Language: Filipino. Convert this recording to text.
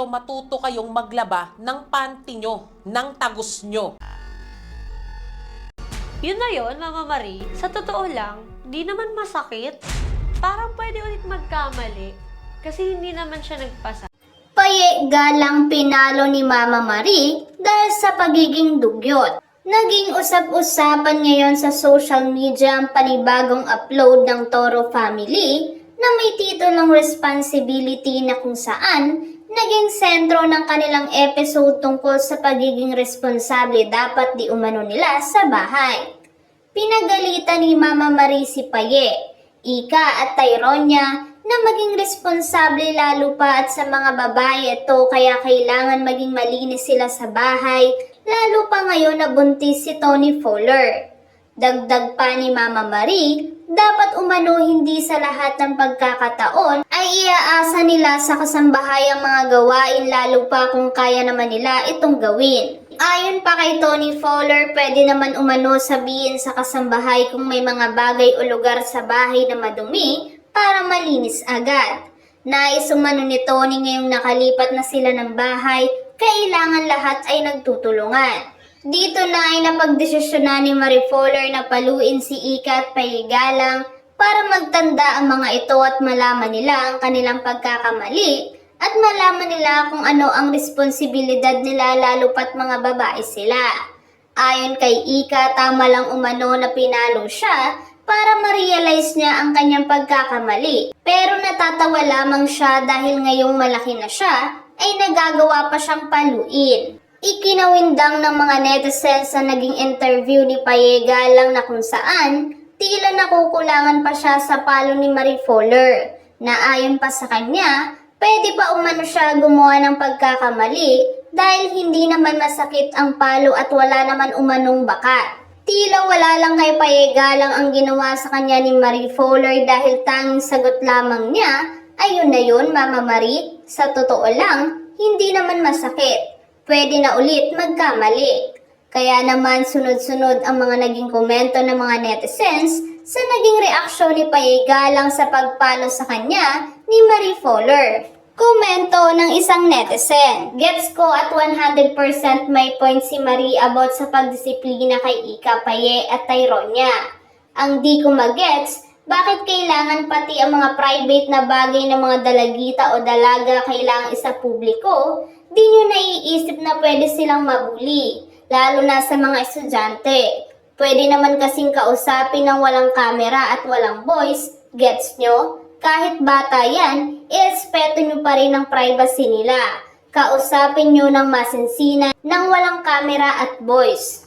pero matuto kayong maglaba ng panty nyo, ng tagus nyo. Yun na yun, Mama Marie. Sa totoo lang, di naman masakit. Parang pwede ulit magkamali. Kasi hindi naman siya nagpasa. Paye galang pinalo ni Mama Marie dahil sa pagiging dugyot. Naging usap-usapan ngayon sa social media ang panibagong upload ng Toro Family na may titulong responsibility na kung saan naging sentro ng kanilang episode tungkol sa pagiging responsable dapat di umano nila sa bahay. Pinagalitan ni Mama Marie si Paye, Ika at Tyronia na maging responsable lalo pa at sa mga babae ito kaya kailangan maging malinis sila sa bahay lalo pa ngayon na buntis si Tony Fowler. Dagdag pa ni Mama Marie, dapat umano hindi sa lahat ng pagkakataon ay iaasa nila sa kasambahayang mga gawain lalo pa kung kaya naman nila itong gawin. Ayon pa kay Tony Fowler, pwede naman umano sabihin sa kasambahay kung may mga bagay o lugar sa bahay na madumi para malinis agad. Nais umano ni Tony ngayong nakalipat na sila ng bahay, kailangan lahat ay nagtutulungan. Dito na ay napagdesisyonan ni Marie Fowler na paluin si Ika at Payigalang para magtanda ang mga ito at malaman nila ang kanilang pagkakamali at malaman nila kung ano ang responsibilidad nila lalo pat mga babae sila. Ayon kay Ika, tama lang umano na pinalo siya para ma-realize niya ang kanyang pagkakamali. Pero natatawa lamang siya dahil ngayong malaki na siya ay nagagawa pa siyang paluin. Ikinawindang ng mga netizens sa naging interview ni Payega lang na kung saan tila nakukulangan pa siya sa palo ni Marie Fowler na ayon pa sa kanya, pwede pa umano siya gumawa ng pagkakamali dahil hindi naman masakit ang palo at wala naman umanong bakat. Tila wala lang kay Payega lang ang ginawa sa kanya ni Marie Fowler dahil tanging sagot lamang niya, ayun na yun Mama Marie, sa totoo lang, hindi naman masakit. Pwede na ulit magkamali. Kaya naman sunod-sunod ang mga naging komento ng mga netizens sa naging reaksyon ni Payega lang sa pagpalo sa kanya ni Marie Fowler. Komento ng isang netizen. Gets ko at 100% may point si Marie about sa pagdisiplina kay Ika, Paye at Tyronia. Ang di ko magets, bakit kailangan pati ang mga private na bagay ng mga dalagita o dalaga kailangan isa publiko? Di nyo naiisip na pwede silang mabuli, lalo na sa mga estudyante. Pwede naman kasing kausapin ng walang kamera at walang voice, gets nyo? Kahit bata yan, irespeto nyo pa rin ang privacy nila. Kausapin nyo ng masinsinan ng walang kamera at voice.